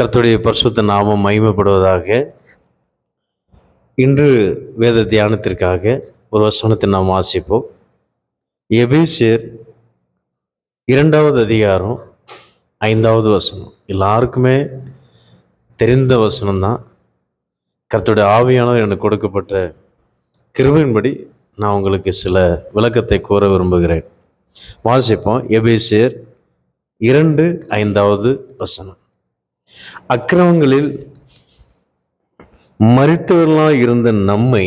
கர்த்துடைய பரிசுத்த நாமம் மகிமைப்படுவதாக இன்று வேத தியானத்திற்காக ஒரு வசனத்தை நாம் வாசிப்போம். எபேசியர் இரண்டாவது அதிகாரம் ஐந்தாவது வசனம். எல்லாருக்குமே தெரிந்த வசனம்தான். கர்த்துடைய ஆவியானவர் எனக்கு கொடுக்கப்பட்ட கிருவின்படி நான் உங்களுக்கு சில விளக்கத்தை கூற விரும்புகிறேன். வாசிப்போம். எபேசியர் இரண்டு ஐந்தாவது வசனம். அக்கிரமங்களில் மறித்தவர்களாக இருந்த நம்மை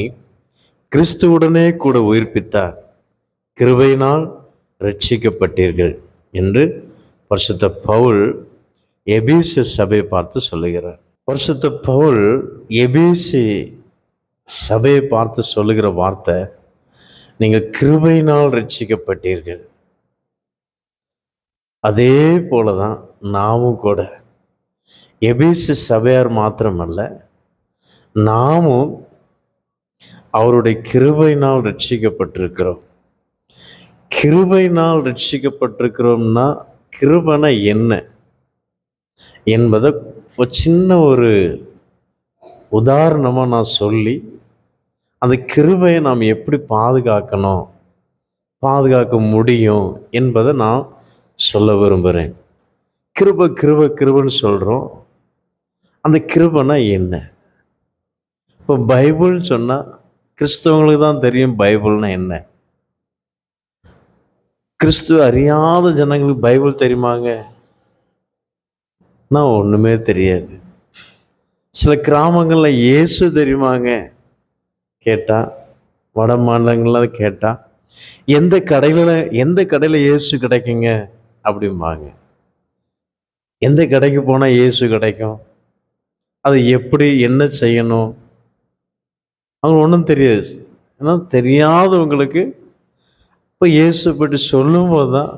கிறிஸ்துவுடனே கூட உயிர்ப்பித்தார். கிருபையினால் ரட்சிக்கப்பட்டீர்கள் என்று பரிசுத்த பவுல் எபேசு சபையை பார்த்து சொல்லுகிறார். பரிசுத்த பவுல் எபேசி சபையை பார்த்து சொல்லுகிற வார்த்தை நீங்கள் கிருபையினால் ரட்சிக்கப்பட்டீர்கள் அதே போல தான் நாமும் கூட எபிசு சபையார் மாத்திரமல்ல நாமும் அவருடைய கிருபையினால் ரட்சிக்கப்பட்டிருக்கிறோம். கிருபையினால் ரட்சிக்கப்பட்டிருக்கிறோம்னா கிருபனை என்ன என்பதை சின்ன ஒரு உதாரணமாக நான் சொல்லி அந்த கிருபையை நாம் எப்படி பாதுகாக்கணும் பாதுகாக்க முடியும் என்பதை நான் சொல்ல விரும்புகிறேன் கிருப கிருப கிருபன்னு சொல்கிறோம் அந்த கிருபனா என்ன? இப்போ பைபிள்னு சொன்னால் கிறிஸ்தவங்களுக்கு தான் தெரியும் பைபிள்னா என்ன. கிறிஸ்துவ அறியாத ஜனங்களுக்கு பைபிள் தெரியுமாங்க? நான் ஒன்றுமே தெரியாது. சில கிராமங்களில் இயேசு தெரியுமாங்க? கேட்டால் வட மாநிலங்களில் கேட்டால் எந்த கடையில் எந்த கடையில் இயேசு கிடைக்குங்க? அப்படிம்பாங்க. எந்த கடைக்கு போனால் இயேசு கிடைக்கும்? அதை எப்படி என்ன செய்யணும்? அவங்க ஒன்றும் தெரியாது. ஏன்னா தெரியாதவங்களுக்கு இப்போ இயேசு பற்றி சொல்லும்போது தான்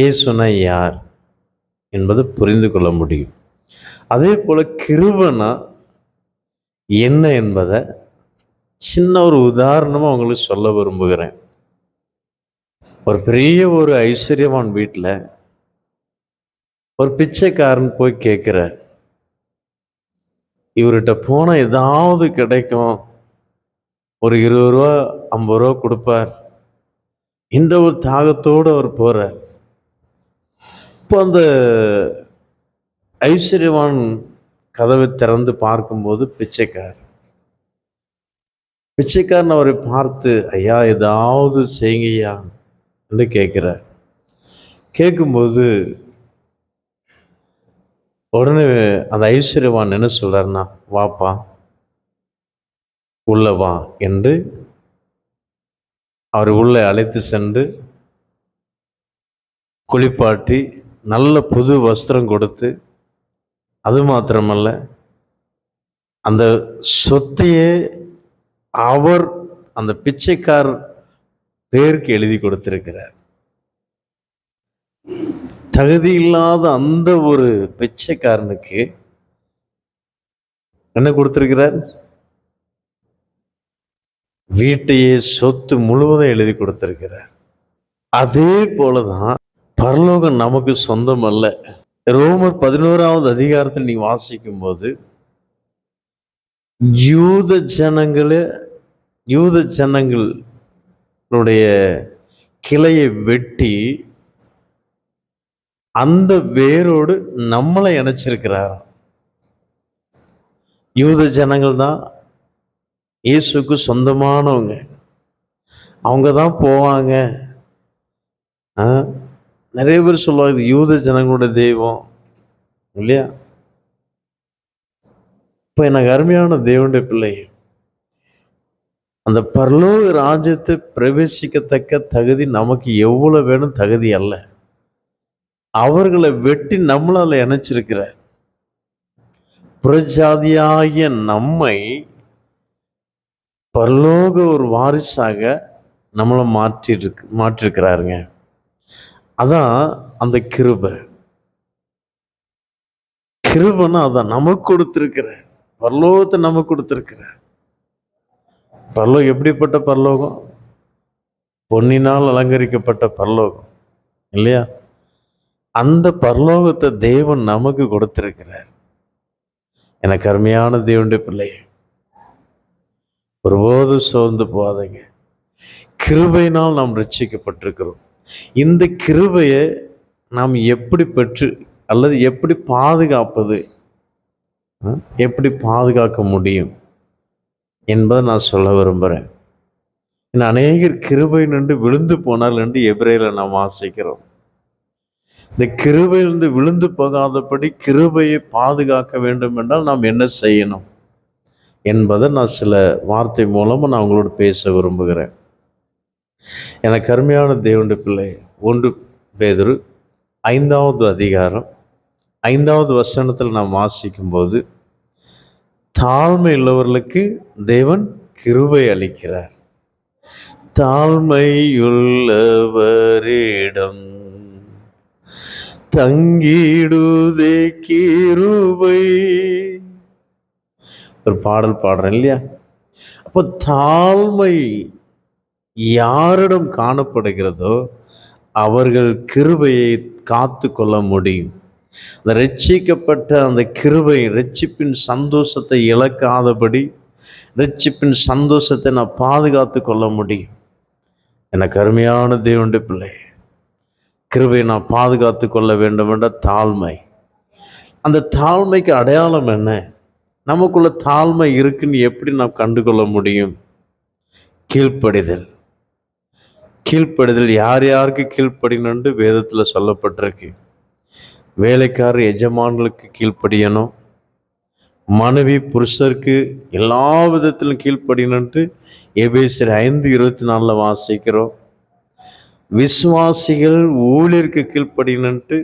இயேசுனா யார் என்பதை புரிந்து கொள்ள முடியும். அதே போல் கிருபனா என்ன என்பதை சின்ன ஒரு உதாரணமாக உங்களுக்கு சொல்ல விரும்புகிறேன். ஒரு பெரிய ஒரு ஐஸ்வர்யவான் வீட்டில் ஒரு பிச்சைக்காரன் போய் கேட்குறார் இவர்கிட்ட போனால் ஏதாவது கிடைக்கும். ஒரு இருபது ரூபா ஐம்பது ரூபா கொடுப்பார். இந்த ஒரு தாகத்தோடு அவர் போகிறார் இப்போ அந்த ஐஸ்வர்யவான் கதவை திறந்து பார்க்கும்போது பிச்சைக்கார் பிச்சைக்காரன் அவரை பார்த்து ஐயா ஏதாவது செய்யுங்கய்யா என்று கேட்குறார். கேட்கும்போது உடனே அந்த ஐஸ்வர்யவான் என்ன சொல்கிறாருன்னா வாப்பா உள்ளே வா என்று அவர் உள்ளே அழைத்து சென்று குளிப்பாட்டி நல்ல புது வஸ்திரம் கொடுத்து அது மாத்திரமல்ல அந்த சொத்தையே அவர் அந்த பிச்சைக்கார் பேருக்கு எழுதி கொடுத்திருக்கிறார். தகுதி இல்லாத அந்த ஒரு பிச்சைக்காரனுக்கு என்ன கொடுத்துருக்கிறார்? வீட்டையே சொத்து முழுவதும் எழுதி கொடுத்துருக்கிறார். அதே போலதான் பரலோகம் நமக்கு சொந்தம் அல்ல. ரோமர் பதினோராவது அதிகாரத்தில் நீ வாசிக்கும் போது யூத ஜனங்களே யூத ஜனங்களுடைய கிளையை வெட்டி அந்த வேரோடு நம்மளை இணைச்சிருக்கிறார். யூத ஜனங்கள் தான் இயேசுக்கு சொந்தமானவங்க. அவங்க தான் போவாங்க. ஆ, நிறைய பேர் சொல்லுவாங்க இது யூத ஜனங்களோட தெய்வம். இல்லையா? இப்போ எனக்கு அருமையான தேவனுடைய பிள்ளை. அந்த பரலோக ராஜ்யத்தை பிரவேசிக்கத்தக்க தகுதி நமக்கு எவ்வளோ வேணும் தகுதி அல்ல. அவர்களை வெட்டி நம்மளால இணைச்சிருக்கிறார் புறஜாதியாகிய நம்மை பரலோக ஒரு வாரிசாக நம்மளை மாற்றிருக்கு மாற்றிருக்கிறாருங்க அதான் அந்த கிருபை. கிருபைன்னா அதான் நமக்கு கொடுத்துருக்கிற பரலோகத்தை நமக்கு கொடுத்துருக்கிற. பரலோகம் எப்படிப்பட்ட பரலோகம்? பொன்னினால் அலங்கரிக்கப்பட்ட பரலோகம் இல்லையா? அந்த பரலோகத்தை தேவன் நமக்கு கொடுத்திருக்கிறார். எனக்கு அருமையான தேவனுடைய பிள்ளையே ஒருபோது சோர்ந்து போகாதீங்க. கிருபையினால் நாம் ரட்சிக்கப்பட்டிருக்கிறோம். இந்த கிருபையை நாம் எப்படி பெற்று அல்லது எப்படி பாதுகாப்பது எப்படி பாதுகாக்க முடியும் என்பதை நான் சொல்ல விரும்புகிறேன். அநேகர் கிருபை நின்று விழுந்து போனால் என்று எபிரையில் நாம் வாசிக்கிறோம் இந்த கிருபையிலிருந்து விழுந்து போகாதபடி கிருபையை பாதுகாக்க வேண்டும் என்றால் நாம் என்ன செய்யணும் என்பதை நான் சில வார்த்தை மூலமாக நான் உங்களோட பேச விரும்புகிறேன். எனக்கு அருமையான தேவண்டு பிள்ளை ஒன்று பேதரு ஐந்தாவது அதிகாரம் ஐந்தாவது வசனத்தில் நாம் வாசிக்கும்போது தாழ்மை உள்ளவர்களுக்கு தேவன் கிருபை அளிக்கிறார். தாழ்மையுள்ளவரிடம் தங்கிடுதே கிருபை. ஒரு பாடல் பாடுறேன் இல்லையா? அப்போ தாழ்மை யாரிடம் காணப்படுகிறதோ அவர்கள் கிருபையை காத்து கொள்ள முடியும். அந்த ரட்சிக்கப்பட்ட அந்த கிருபை ரட்சிப்பின் சந்தோஷத்தை இழக்காதபடி ரட்சிப்பின் சந்தோஷத்தை நான் பாதுகாத்து கொள்ள முடியும். எனக்கு அருமையான தேவனுடைய பிள்ளை கிருபையை நான் பாதுகாத்து கொள்ள வேண்டும் என்ற தாழ்மை. அந்த தாழ்மைக்கு அடையாளம் என்ன? நமக்குள்ள தாழ்மை இருக்குன்னு எப்படி நாம் கண்டுகொள்ள முடியும்? கீழ்ப்படிதல். கீழ்ப்படிதல் யார் யாருக்கு கீழ்ப்படினு வேதத்தில் சொல்லப்பட்டிருக்கு. வேலைக்காரர் எஜமான்களுக்கு கீழ்ப்படியணும். மனைவி புருஷருக்கு எல்லா விதத்திலும் கீழ்ப்படினன்ட்டு எபேசர் ஐந்து இருபத்தி நாலில் வாசிக்கிறோம். விசுவாசிகள் ஊழியருக்கு கீழ்ப்படினன்ட்டு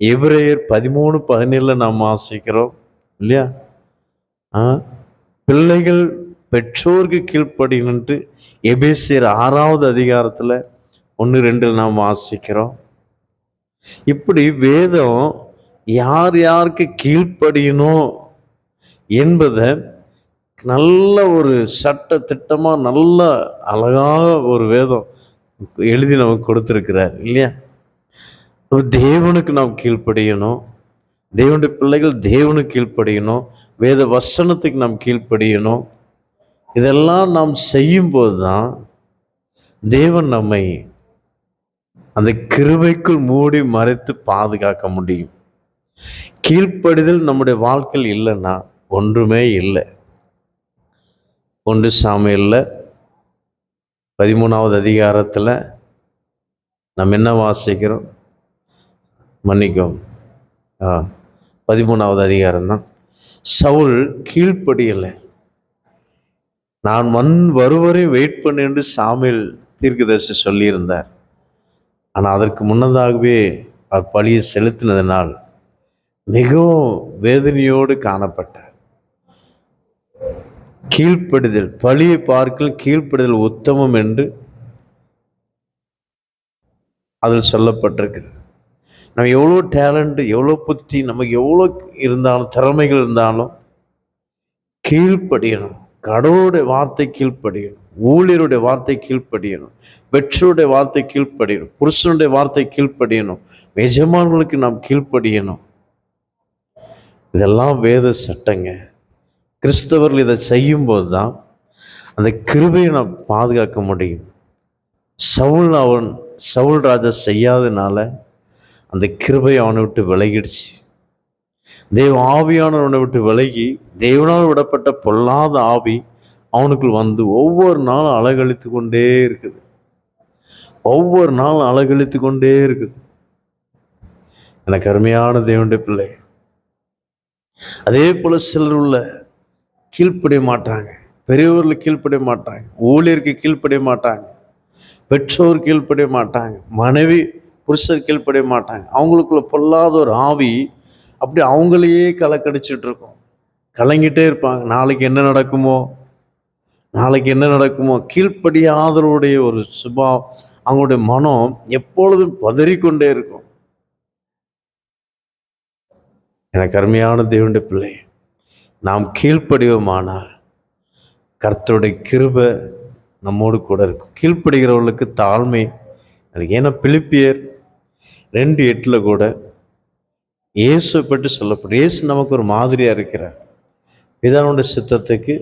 எபிரேயர் பதிமூணு பதினேழில் நாம் ஆசிக்கிறோம் இல்லையா? ஆ? பிள்ளைகள் பெற்றோருக்கு கீழ்ப்படினன்ட்டு எபேசியர் ஆறாவது அதிகாரத்தில் ஒன்று ரெண்டில் நாம் வாசிக்கிறோம். இப்படி வேதம் யார் யாருக்கு கீழ்ப்படியணும் என்பதை நல்ல ஒரு சட்ட திட்டமாக நல்ல அழகாக ஒரு வேதம் எழுதி நமக்கு கொடுத்துருக்கிறார் இல்லையா? தேவனுக்கு நாம் கீழ்ப்படியணும். தேவனுடைய பிள்ளைகள் தேவனுக்கு கீழ்ப்படியணும். வேத வசனத்துக்கு நாம் கீழ்ப்படியணும். இதெல்லாம் நாம் செய்யும்போது தான் தேவன் நம்மை அந்த கிருவைக்குள் மூடி மறைத்து பாதுகாக்க முடியும். கீழ்ப்படிதல் நம்முடைய வாழ்க்கையில் இல்லைன்னா ஒன்றுமே இல்லை. ஒன்று சாமியில் பதிமூணாவது அதிகாரத்தில் நம்ம என்ன வாசிக்கிறோம்? மன்னிக்கும் ஆ பதிமூணாவது அதிகாரம் தான் சவுல் கீழ்ப்படியலை. நான் வன் வருவரையும் வெயிட் பண்ணு சாமியில் தீர்க்கதரிசி சொல்லியிருந்தார். ஆனால் அதற்கு முன்னதாகவே அவர் பழியை செலுத்தினதினால் மிகவும் வேதனையோடு காணப்பட்டார். கீழ்ப்படுதல் பழியை பார்க்கல் கீழ்ப்படுதல் உத்தமம் என்று அதில் சொல்லப்பட்டிருக்கிறது. நம்ம எவ்வளோ டேலண்ட் எவ்வளோ புத்தி நமக்கு எவ்வளோ இருந்தாலும் திறமைகள் இருந்தாலும் கீழ்ப்படியணும். கடவுளுடைய வார்த்தை கீழ்ப்படியணும். ஊழியருடைய வார்த்தை கீழ்ப்படியணும். பெற்றோருடைய வார்த்தை கீழ்ப்படியணும். புருஷனுடைய வார்த்தை கீழ்ப்படியணும். எஜமான்களுக்கு நாம் கீழ்ப்படியணும். இதெல்லாம் வேத சட்டங்க. கிறிஸ்தவர்கள் இதை செய்யும்போது தான் அந்த கிருபையை நாம் பாதுகாக்க முடியும். சவுல் அவன் சவுல் ராஜா செய்யாதனால அந்த கிருபை அவனை விட்டு விலகிடுச்சு. தேவ ஆவியானவனை விட்டு விலகி தேவனால் விடப்பட்ட பொல்லாத ஆவி அவனுக்குள் வந்து ஒவ்வொரு நாளும் அழகழித்து கொண்டே இருக்குது. ஒவ்வொரு நாளும் அழகழித்து கொண்டே இருக்குது. எனக்கு அருமையான தேவனுடைய பிள்ளை அதே போல சிலர் உள்ள கீழ்ப்படிய மாட்டாங்க பெரியவர்கள் கீழ்ப்படிய மாட்டாங்க ஊழியருக்கு கீழ்ப்படிய மாட்டாங்க பெற்றோர் கீழ்ப்படிய மாட்டாங்க மனைவி புருஷர் கீழ்ப்படிய மாட்டாங்க அவங்களுக்குள்ள பொல்லாத ஒரு ஆவி அப்படி அவங்களையே கலக்கடிச்சிட்டு இருக்கும் கலங்கிட்டே இருப்பாங்க. நாளைக்கு என்ன நடக்குமோ? நாளைக்கு என்ன நடக்குமோ? கீழ்ப்படியாதவருடைய ஒரு சுபா அவங்களுடைய மனம் எப்பொழுதும் பதறிக்கொண்டே இருக்கும். எனக்கு அருமையான தேவனுடைய பிள்ளை நாம் கீழ்ப்படிவோமானால் கர்த்தருடைய கிருபை நம்மோடு கூட இருக்கும். கீழ்ப்படுகிறவர்களுக்கு தாழ்மை ஏன்னா பிலிப்பியர் ரெண்டு எட்டில் கூட இயேசுவை பற்றி சொல்லப்படும். இயேசு நமக்கு ஒரு மாதிரியாக இருக்கிறார். பிதானுடைய சித்தத்துக்கு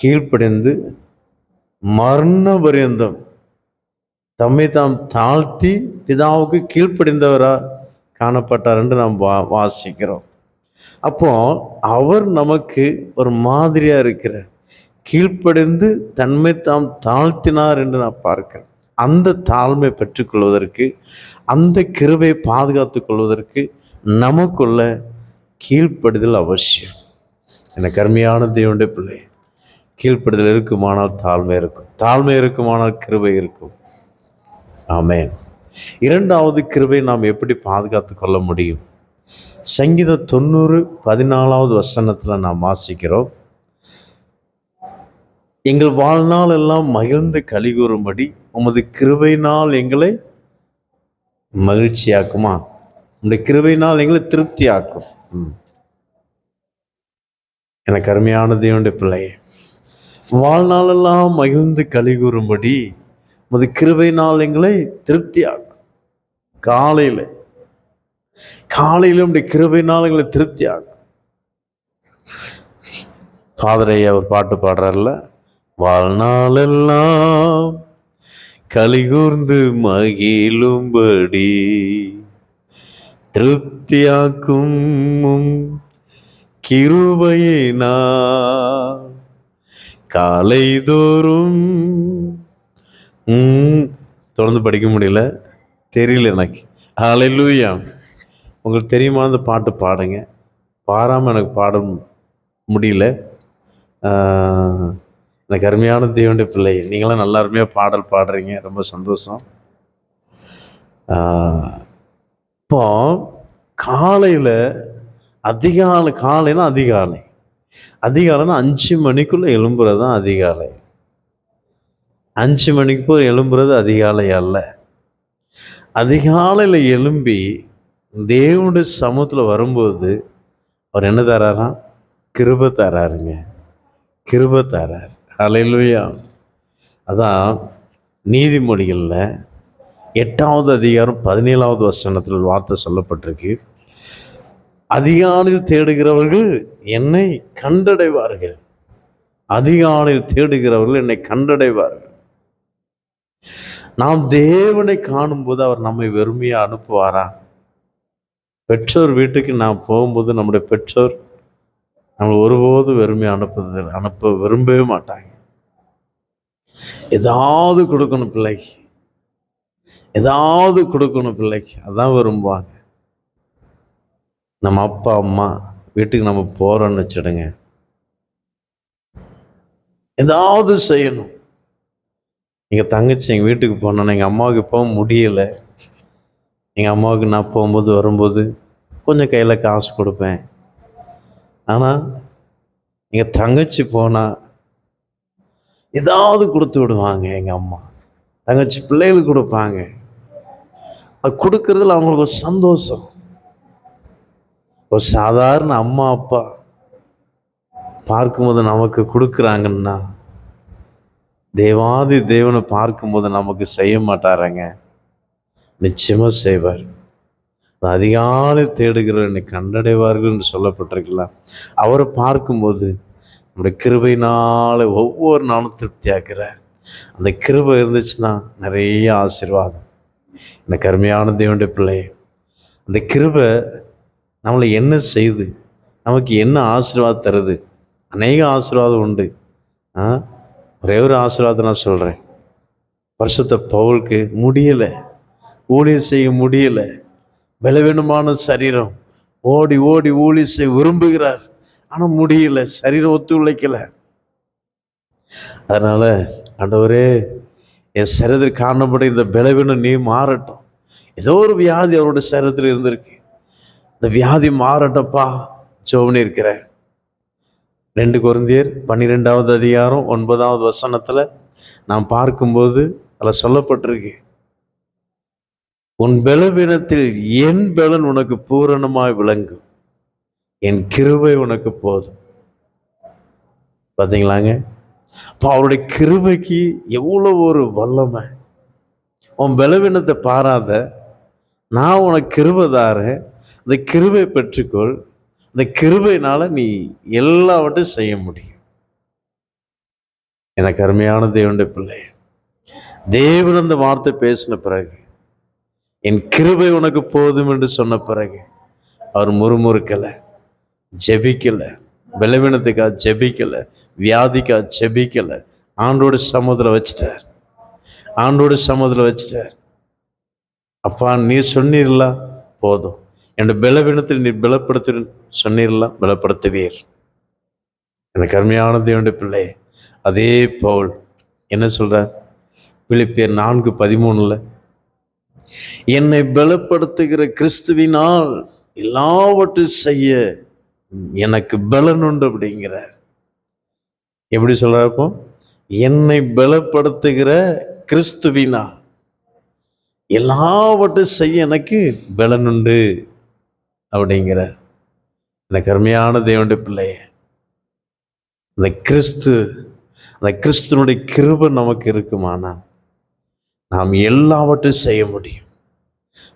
கீழ்ப்படிந்து மரண பரியந்தம் தம்மை தாம் தாழ்த்தி பிதாவுக்கு கீழ்ப்படிந்தவராக காணப்பட்டார் என்று நாம் வா வாசிக்கிறோம். அப்போ அவர் நமக்கு ஒரு மாதிரியா இருக்கிறார். கீழ்ப்படிந்து தன்மை தாம் தாழ்த்தினார் என்று நான் பார்க்கிறேன். அந்த தாழ்மை பெற்றுக்கொள்வதற்கு அந்த கிருவை பாதுகாத்துக் கொள்வதற்கு நமக்குள்ள கீழ்ப்படுதல் அவசியம். எனக்கு கருமையான தேவனுடைய பிள்ளை கீழ்ப்படுதல் இருக்குமானால் தாழ்மை இருக்கும். தாழ்மை இருக்குமானால் கிருபை இருக்கும். ஆமே இரண்டாவது கிருபை நாம் எப்படி பாதுகாத்து கொள்ள முடியும்? சங்கீத தொண்ணூறு பதினாலாவது வசனத்தில் நாம் வாசிக்கிறோம். எங்கள் வாழ்நாள் எல்லாம் மகிழ்ந்து கலிகூறும்படி உமது கிருபையினால் எங்களை மகிழ்ச்சியாக்குமா? உங்களுடைய நாள் எங்களை திருப்தியாக்கும். ம். எனக்கு அருமையான தேவனுடைய பிள்ளையே வாழ்நாளெல்லாம் மகிழ்ந்து கலிகூறும்படி உமது கிருபையினால் எங்களை திருப்தியாக்கும். காலையில் காலையில் உடைய கிருபை எங்களை திருப்தியாகும் பாதரைய அவர் பாட்டு பாடுறார்ல வாழ்நாளெல்லாம் கலிகூர்ந்து மகிழும்படி திருப்தியாக்கும் கிருபையினா கிருபையை நான் காலைதோறும் தொடர்ந்து படிக்க முடியல. தெரியல எனக்கு. ஹalleluya உங்களுக்கு தெரியுமா அந்த பாட்டு பாடுங்க. பாடாமல் எனக்கு பாட முடியல. எனக்கு அருமையான தேவனுடைய பிள்ளை. நீங்களாம் நல்லா அருமையாக பாடல் பாடுறீங்க. ரொம்ப சந்தோஷம். இப்போ காலையில் அதிகாலை காலைன்னா அதிகாலை. அதிகாலைனா அஞ்சு மணிக்குள்ளே எழும்புறது தான் அதிகாலை. அஞ்சு மணிக்கு போய் எழும்புறது அதிகாலை அல்ல. அதிகாலையில் எழும்பி தேவனுடைய சமூகத்தில் வரும்போது அவர் என்ன தராராம்? கிருப தராருங்க. கிருப தரார். அலையிலுயா அதான் நீதிமொழிகளில் எட்டாவது அதிகாரம் பதினேழாவது வசனத்தில் வார்த்தை சொல்லப்பட்டிருக்கு. அதிகாலையில் தேடுகிறவர்கள் என்னை கண்டடைவார்கள். அதிகாலையில் தேடுகிறவர்கள் என்னை கண்டடைவார்கள். நாம் தேவனை காணும்போது அவர் நம்மை வெறுமையாக அனுப்புவாரா? பெற்றோர் வீட்டுக்கு நான் போகும்போது நம்முடைய பெற்றோர் நம்மளை ஒருபோதும் வெறுமையாக அனுப்புறது அனுப்ப விரும்பவே மாட்டாங்க. ஏதாவது கொடுக்கணும் பிள்ளைக்கு ஏதாவது கொடுக்கணும் பிள்ளைக்கு அதான் விரும்புவாங்க. நம்ம அப்பா அம்மா வீட்டுக்கு நம்ம போகிறோன்னு வச்சுடுங்க. ஏதாவது செய்யணும். எங்கள் தங்கச்சி எங்கள் வீட்டுக்கு போனோன்னா எங்கள் அம்மாவுக்கு போக முடியலை. எங்கள் அம்மாவுக்கு நான் போகும்போது வரும்போது கொஞ்சம் கையில் காசு கொடுப்பேன். ஆனால் எங்கள் தங்கச்சி போனால் ஏதாவது கொடுத்து விடுவாங்க எங்கள் அம்மா. தங்கச்சி பிள்ளைகளுக்கு கொடுப்பாங்க. அது கொடுக்கறதுல அவங்களுக்கு ஒரு சந்தோஷம். ஒரு சாதாரண அம்மா அப்பா பார்க்கும்போது நமக்கு கொடுக்குறாங்கன்னா தேவாதி தேவனை பார்க்கும்போது நமக்கு செய்ய மாட்டாராங்க. நிச்சயமாக செய்வார். அதிகாலை தேடுகிற என்னை கண்டடைவார்கள் என்று சொல்லப்பட்டிருக்கலாம் அவரை பார்க்கும்போது நம்முடைய கிருபையினால் ஒவ்வொரு நாளும் திருப்தியாக்குறார். அந்த கிருபை இருந்துச்சுன்னா நிறைய ஆசீர்வாதம். இந்த கருமையான தேவனுடைய பிள்ளை அந்த கிருபை நம்மளை என்ன செய்து நமக்கு என்ன ஆசீர்வாதம் தருது? அநேக ஆசீர்வாதம் உண்டு. ஆ? ஒரே ஒரு ஆசீர்வாதம் நான் சொல்கிறேன் வருஷத்தை பவுலுக்கு முடியலை. ஊழியம் செய்ய முடியல. பலவீனமான சரீரம். ஓடி ஓடி ஊழியம் செய்ய விரும்புகிறார். ஆனால் முடியல. சரீரம் ஒத்துழைக்கலை அதனால ஆண்டவரே என் சரீரத்தில் காணப்படும் இந்த பலவீனம் நீ மாறட்டும். ஏதோ ஒரு வியாதி அவருடைய சரீரத்தில் இருந்திருக்கு. இந்த வியாதி மாறட்டப்பா. ஜோவனி இருக்கிறேன் ரெண்டு குருந்தியர் பன்னிரெண்டாவது அதிகாரம் ஒன்பதாவது வசனத்தில் நாம் பார்க்கும்போது அதில் சொல்லப்பட்டிருக்கு. உன் பலவீனத்தில் என் பலன் உனக்கு பூரணமாய் விளங்கும். என் கிருபை உனக்கு போதும். பார்த்தீங்களாங்க இப்போ அவருடைய கிருபைக்கு எவ்வளோ ஒரு வல்லமை. உன் பலவீனத்தை பாராத. நான் உனக்கு கிருபை இந்த கிருவை பெற்றுக்கொள். இந்த கிருபையினால் நீ எல்லாவற்றையும் செய்ய முடியும். எனக்கு அருமையான தேவனுடைய பிள்ளை தேவன் அந்த வார்த்தை பேசின பிறகு என் கிருபை உனக்கு போதும் என்று சொன்ன பிறகு அவர் முறுமுறுக்கலை ஜெபிக்கலை பலவீனத்துக்காக ஜெபிக்கலை வியாதிக்காக ஜெபிக்கலை. ஆண்டோட சமூகத்தில் வச்சிட்டார். ஆண்டோட சமூகத்தில் வச்சிட்டார். அப்பா நீ சொன்னீர்களா? போதும். என்னோட பலவீனத்தில் நீ பலப்படுத்து சொன்னீர்களா? பலப்படுத்துவீர். எனக்கு அருமையான தேவனுடைய பிள்ளை அதே பவுல் என்ன சொல்றார்? பிலிப்பியர் நான்கு பதிமூணில் என்னை பலப்படுத்துகிற கிறிஸ்துவினால் எல்லாவற்றையும் செய்ய எனக்கு பலன் உண்டு அப்படிங்கிறார். எப்படி சொல்றாருப்போ என்னை பலப்படுத்துகிற கிறிஸ்துவினால் எல்லாவற்றையும் செய்ய எனக்கு பலன் உண்டு அப்படிங்கிற எனக்கு அருமையான தேவனுடைய பிள்ளைய அந்த கிறிஸ்து அந்த கிறிஸ்துனுடைய கிருபை நமக்கு இருக்குமானா நாம் எல்லாவற்றையும் செய்ய முடியும்.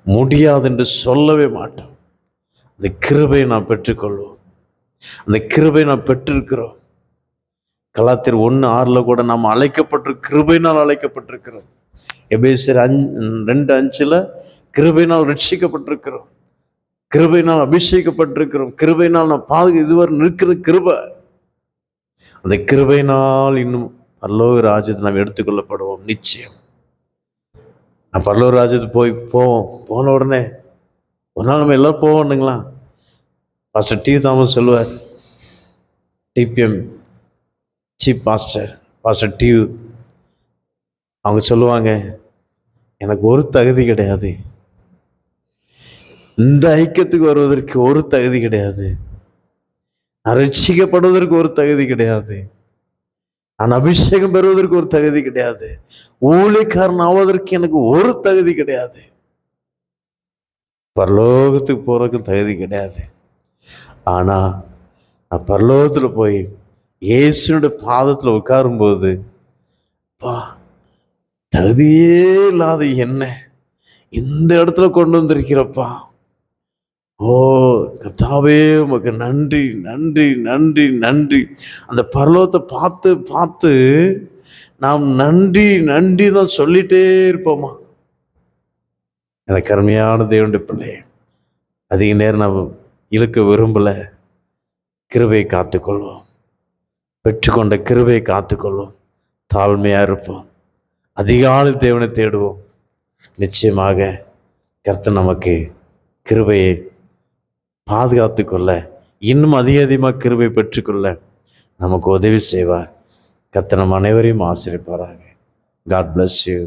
முடியாது என்று சொல்லவே மாட்டோம். அந்த கிருபையை நாம் பெற்றுக்கொள்வோம். அந்த கிருபை நாம் பெற்றிருக்கிறோம். கலாத்திர ஒன்று ஆறில் கூட நாம் அழைக்கப்பட்டு கிருபையினால் அழைக்கப்பட்டிருக்கிறோம். எபேசர் அஞ்சு ரெண்டு அஞ்சில் கிருபையினால் ரட்சிக்கப்பட்டிருக்கிறோம். கிருபையினால் அபிஷேகப்பட்டிருக்கிறோம். கிருபையினால் நாம் பாதுகா இதுவரை நிற்கிற கிருபை. அந்த கிருபையினால் இன்னும் பல்லோக ராஜ்யத்தை நாம் எடுத்துக்கொள்ளப்படுவோம். நிச்சயம். நான் பரலோக ராஜ்யத்துக்கு போய் போவோம். போன உடனே ஒரு நாள் நம்ம எல்லாம் போவோம்னுங்களா பாஸ்டர் டி தாமஸ் சொல்லுவார். டிபிஎம் சீப் பாஸ்டர் பாஸ்டர் டியூ அவங்க சொல்லுவாங்க எனக்கு ஒரு தகுதி கிடையாது. இந்த ஐக்கியத்துக்கு வருவதற்கு ஒரு தகுதி கிடையாது. நான் ரட்சிக்கப்படுவதற்கு ஒரு தகுதி கிடையாது. நான் அபிஷேகம் பெறுவதற்கு ஒரு தகுதி கிடையாது. ஊழிக்காரன் ஆவதற்கு எனக்கு ஒரு தகுதி கிடையாது. பரலோகத்துக்கு போறதுக்கு தகுதி கிடையாது. ஆனா நான் பரலோகத்தில் போய் இயேசுனுடைய பாதத்தில் உட்காரும்போது பா தகுதியே இல்லாத என்ன இந்த இடத்துல கொண்டு வந்திருக்கிறப்பா. ஓ கர்த்தாவே உமக்கு நன்றி நன்றி நன்றி நன்றி. அந்த பரலோகத்தை பார்த்து பார்த்து நாம் நன்றி நன்றி தான் சொல்லிட்டே இருப்போமா? எனக்கு அருமையான தேவனுடைய பிள்ளை. அதிக நேரம் நான் இழுக்க விரும்பல. கிருபையை காத்துக்கொள்வோம். பெற்றுக்கொண்ட கிருபையை காத்துக்கொள்வோம். தாழ்மையாக இருப்போம். அதிகாலை தேவனை தேடுவோம். நிச்சயமாக கர்த்த நமக்கு கிருபையை பாதுகாத்து கொள்ள இன்னும் அதிக அதிகமாக கிருபை பெற்றுக்கொள்ள நமக்கு உதவி செய்வார். கத்தனம் அனைவரையும் ஆசிரியப்பாராங்க காட் பிளஸ் யூ